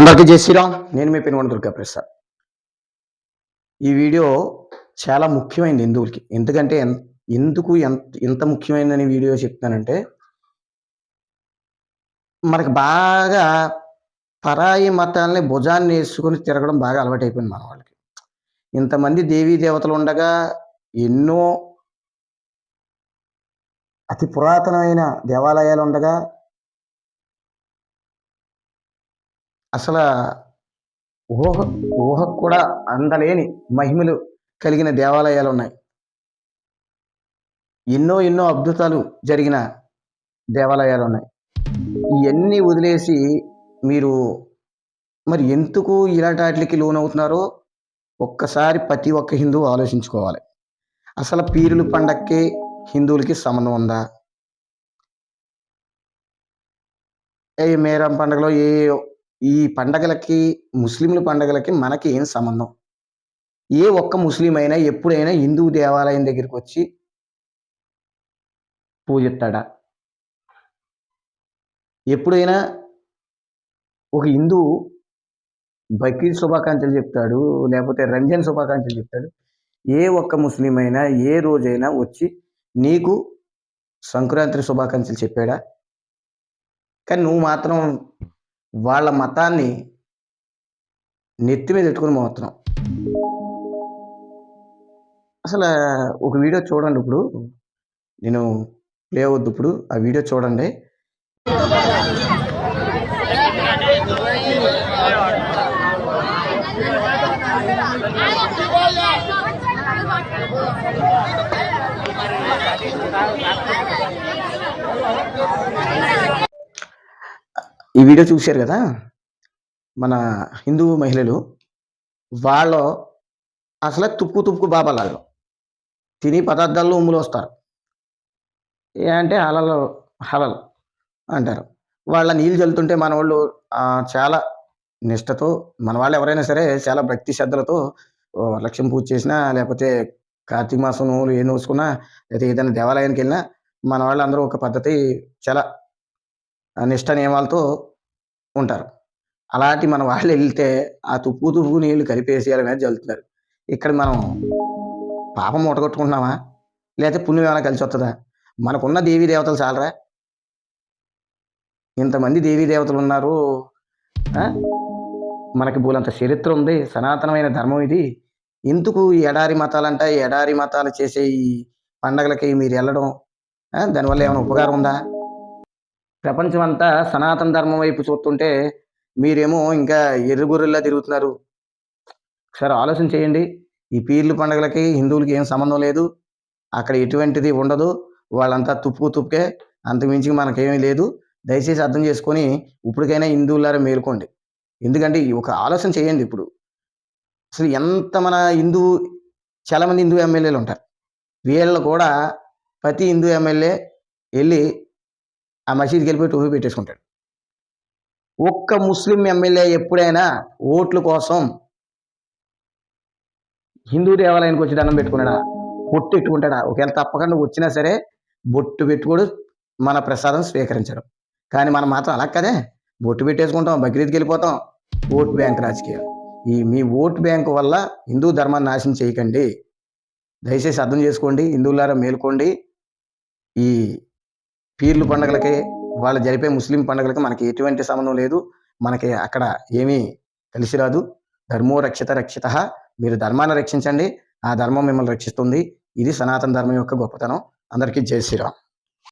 అందరికీ జై శ్రీరామ్. నేను మీ పెనుగొండ దుర్గా ప్రసాద్ ఈ వీడియో చాలా ముఖ్యమైనది హిందువులకి. ఎందుకంటే ఎందుకు ఎంత ఎంత ముఖ్యమైనదని వీడియో చెప్తానంటే మనకు బాగా పరాయి మతాలని భుజాన్ని వేసుకొని తిరగడం బాగా అలవాటైపోయింది మన వాళ్ళకి. ఇంతమంది దేవీ దేవతలు ఉండగా ఎన్నో అతి పురాతనమైన దేవాలయాలు ఉండగా అసలు ఊహ ఊహకు కూడా అందలేని మహిమలు కలిగిన దేవాలయాలు ఉన్నాయి ఎన్నో ఎన్నో అద్భుతాలు జరిగిన దేవాలయాలు ఉన్నాయి ఇవన్నీ వదిలేసి మీరు మరి ఎందుకు ఇలాంటి వాటికి లోనవుతున్నారో ఒక్కసారి ప్రతి ఒక్క హిందువు ఆలోచించుకోవాలి. అసలు పీరుల పండక్కి హిందువులకి సంబంధం ఉందా? ఏ మేరం పండగలో ఏ ఈ పండగలకి ముస్లింల పండగలకి మనకి ఏం సంబంధం? ఏ ఒక్క ముస్లిం అయినా ఎప్పుడైనా హిందూ దేవాలయం దగ్గరికి వచ్చి పూజిస్తాడా ఎప్పుడైనా ఒక హిందూ బక్రీద్ శుభాకాంక్షలు చెప్తాడు లేకపోతే రంజాన్ శుభాకాంక్షలు చెప్తాడు ఏ ఒక్క ముస్లిం అయినా ఏ రోజైనా వచ్చి నీకు సంక్రాంతి శుభాకాంక్షలు చెప్పాడా? కానీ నువ్వు మాత్రం వాళ్ళ మతాన్ని నెత్తి మీద పెట్టుకుని మోస్తున్నాం అసలు ఒక వీడియో చూడండి ఇప్పుడు. నేను ప్లే అవద్దు ఇప్పుడు. ఆ వీడియో చూడండి. ఈ వీడియో చూశారు కదా? మన హిందూ మహిళలు వాళ్ళు అసలే తుప్పు తుప్పు బాబాలాళ్ళు. తిని పదార్థాల్లో ఉమ్ములు వస్తారు. ఏ అంటే హలలు హలలు అంటారు. వాళ్ళ నీళ్ళు చల్లుతుంటే మన వాళ్ళు చాలా నిష్టతో మన వాళ్ళు ఎవరైనా సరే చాలా భక్తి శ్రద్ధలతో లక్ష్యం పూజ చేసినా లేకపోతే కార్తీక మాసం నువ్వులు ఏ నోసుకున్నా లేకపోతే ఏదైనా దేవాలయానికి వెళ్ళినా మన వాళ్ళందరూ ఒక పద్ధతి చాలా నిష్ట నియమాలతో ఉంటారు. అలాంటి మన వాళ్ళు వెళ్తే ఆ తుప్పు తుప్పు నీళ్ళు కలిపేసి అలా మీద చల్లుతున్నారు ఇక్కడ మనం పాపం మూటగొట్టుకుంటున్నామా లేకపోతే పుణ్యం ఏమైనా కలిసి వస్తుందా మనకున్న దేవీ దేవతలు చాలరా? ఇంతమంది దేవీ దేవతలు ఉన్నారు. మనకి బోలంత చరిత్ర ఉంది. సనాతనమైన ధర్మం ఇది. ఎందుకు ఈ ఎడారి మతాలంట? ఈ ఎడారి మతాలు చేసే ఈ పండగలకి మీరు వెళ్ళడం? దానివల్ల ఏమైనా ఉపకారం ఉందా? ప్రపంచం అంతా సనాతన ధర్మం వైపు చూస్తుంటే మీరేమో ఇంకా ఎర్రగొర్రెల్లా తిరుగుతున్నారు. ఒకసారి ఆలోచన చేయండి. ఈ పీర్లు పండుగలకి హిందువులకి ఏం సంబంధం లేదు. అక్కడ ఎటువంటిది ఉండదు. వాళ్ళంతా తుప్పు తుప్పుకే అంతకుమించి మనకేమీ లేదు. దయచేసి అర్థం చేసుకొని ఇప్పటికైనా హిందువులారా మేలుకోండి. ఎందుకంటే ఒక ఆలోచన చేయండి ఇప్పుడు. అసలు ఎంత మన హిందూ చాలామంది హిందూ ఎమ్మెల్యేలు ఉంటారు. వీళ్ళు కూడా ప్రతి హిందూ ఎమ్మెల్యే వెళ్ళి ఆ మసీద్కి వెళ్ళిపోయి టోపీ పెట్టేసుకుంటాడు. ఒక్క ముస్లిం ఎమ్మెల్యే ఎప్పుడైనా ఓట్ల కోసం హిందూ దేవాలయానికి వచ్చి దండం పెట్టుకున్నాడా? బొట్టు పెట్టుకుంటాడా? ఒకవేళ తప్పకుండా వచ్చినా సరే బొట్టు పెట్టుకోడు మన ప్రసాదం స్వీకరించడం. కానీ మనం మాత్రం అలా కదే. బొట్టు పెట్టేసుకుంటాం బక్రీద్కి వెళ్ళిపోతాం. ఓట్ బ్యాంక్ రాజకీయం ఈ మీ ఓట్ బ్యాంక్ వల్ల హిందూ ధర్మాన్ని నాశనం చేయకండి. దయచేసి అర్థం చేసుకోండి హిందువులారా మేల్కోండి. ఈ పీర్లు పండగలకి వాళ్ళు జరిపే ముస్లిం పండగలకి మనకి ఎటువంటి సంబంధం లేదు. మనకి అక్కడ ఏమీ కలిసి రాదు. ధర్మో రక్షిత రక్షిత. మీరు ధర్మాన్ని రక్షించండి. ఆ ధర్మం మిమ్మల్ని రక్షిస్తుంది. ఇది సనాతన ధర్మం యొక్క గొప్పతనం. అందరికీ జై శ్రీరామ్.